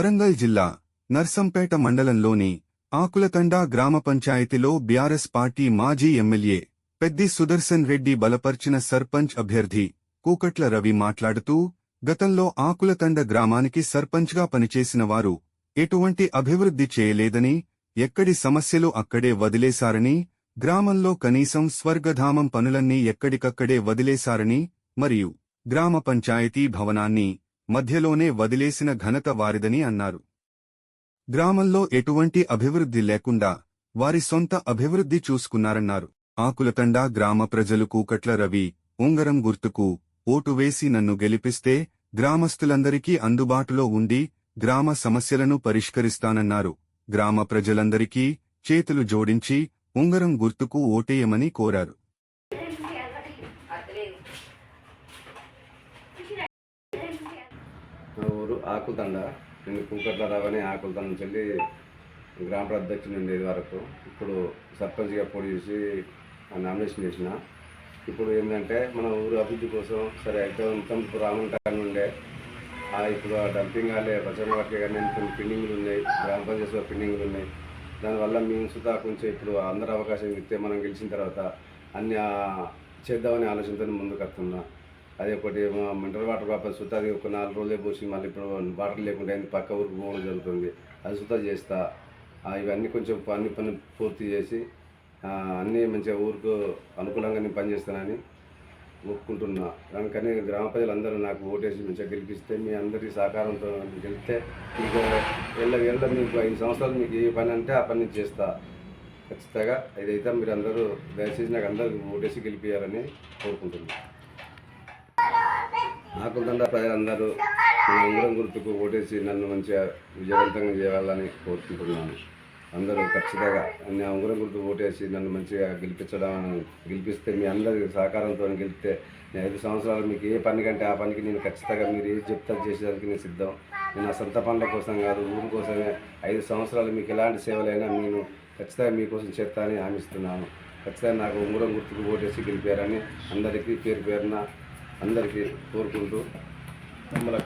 వరంగల్ జిల్లా నర్సంపేట మండలంలోని ఆకులతండా గ్రామ పంచాయతీలో బీఆర్ఎస్ పార్టీ మాజీ ఎమ్మెల్యే పెద్ది సుదర్శన్ రెడ్డి బలపర్చిన సర్పంచ్ అభ్యర్థి కూకట్ల రవి మాట్లాడుతూ గతంలో ఆకులతండ గ్రామానికి సర్పంచ్గా పనిచేసిన వారు ఎటువంటి అభివృద్ధి చేయలేదని ఎక్కడి సమస్యలు అక్కడే వదిలేశారని గ్రామంలో కనీసం స్వర్గధామం పనులన్నీ ఎక్కడికక్కడే వదిలేశారని మరియు గ్రామ పంచాయతీ భవనాన్ని మధ్యలోనే వదిలేసిన ఘనత వారిదని అన్నారు. గ్రామంలో ఎటువంటి అభివృద్ధి లేకుండా వారి సొంత అభివృద్ధి చూసుకున్నారన్నారు. ఆకులతండా గ్రామ ప్రజలు కూకట్ల రవి ఉంగరం గుర్తుకు ఓటు వేసి నన్ను గెలిపిస్తే గ్రామస్తులందరికీ అందుబాటులో ఉండి గ్రామ సమస్యలను పరిష్కరిస్తానన్నారు. గ్రామ ప్రజలందరికీ చేతులు జోడించి ఉంగరం గుర్తుకు ఓటేయమని కోరారు. మా ఊరు ఆకులదండ నేను కూకట్ల రావని ఆకులదండ నుంచి వెళ్ళి గ్రామ అధ్యక్షుడు ఉండేది వరకు. ఇప్పుడు సర్పంచ్గా పోటీ చేసి నామినేషన్ చేసిన. ఇప్పుడు ఏంటంటే మన ఊరు అభివృద్ధి కోసం సరే అయితే ఉంటాం రామన్ కానీ ఉండే. ఇప్పుడు ఆ డంపింగ్ వాళ్ళే ప్రచారం వాటికి కానీ కొన్ని పెండింగ్లు ఉన్నాయి. గ్రామ పంచాయతీలో పెండింగ్లు ఉన్నాయి. దానివల్ల మేము సుతా కొంచెం ఇప్పుడు అందరూ అవకాశం ఇస్తే మనం గెలిచిన తర్వాత అన్ని చేద్దామని ఆలోచనతో ముందుకు వస్తున్నా. అదే ఒకటి మా మినరల్ వాటర్ పాప సుతా అది ఒక నాలుగు రోజులే పోసి మళ్ళీ ఇప్పుడు వాటర్ లేకుండా అయింది పక్క ఊరికి పోవడం జరుగుతుంది. అది సుతా చేస్తా. ఇవన్నీ కొంచెం అన్ని పని పూర్తి చేసి అన్నీ మంచిగా ఊరికి అనుకూలంగా నేను పనిచేస్తానని ఒప్పుకుంటున్నా. దానికని గ్రామ ప్రజలందరూ నాకు ఓటేసి మంచిగా గెలిపిస్తే మీ అందరి సహకారంతో గెలిస్తే మీకు వెళ్ళ వెళ్ళ మీకు ఐదు సంవత్సరాలు మీకు ఏ పని అంటే ఆ పని చేస్తా. ఖచ్చితంగా ఇదైతే మీరు అందరూ దయచేసి నాకు అందరూ ఓటేసి గెలిపించాలని కోరుకుంటున్నాను ఆకులదండ ప్రజలందరూ మన ఉంగరం గుర్తుకు ఓటేసి నన్ను మంచిగా విజయవంతంగా చేయాలని కోరుకుంటున్నాను. అందరూ ఖచ్చితంగా నా ఉంగరం గుర్తుకు ఓటేసి నన్ను మంచిగా గెలిపించడం గెలిపిస్తే మీ అందరి సహకారంతో గెలిపితే నేను ఐదు సంవత్సరాలు మీకు ఏ పని కంటే ఆ పనికి నేను ఖచ్చితంగా మీరు ఏది చెప్తా చేసేదానికి నేను సిద్ధం. నేను నా సొంత పనుల కోసం కాదు ఊరు కోసమే ఐదు సంవత్సరాలు మీకు ఎలాంటి సేవలైనా నేను ఖచ్చితంగా మీకోసం చేస్తానని హామీస్తున్నాను ఖచ్చితంగా నాకు ఉంగరం గుర్తుకు ఓటేసి గెలిపారని అందరికీ పేరు పేరున అందరికీ కోరుకుంటూ మమ్మల్ని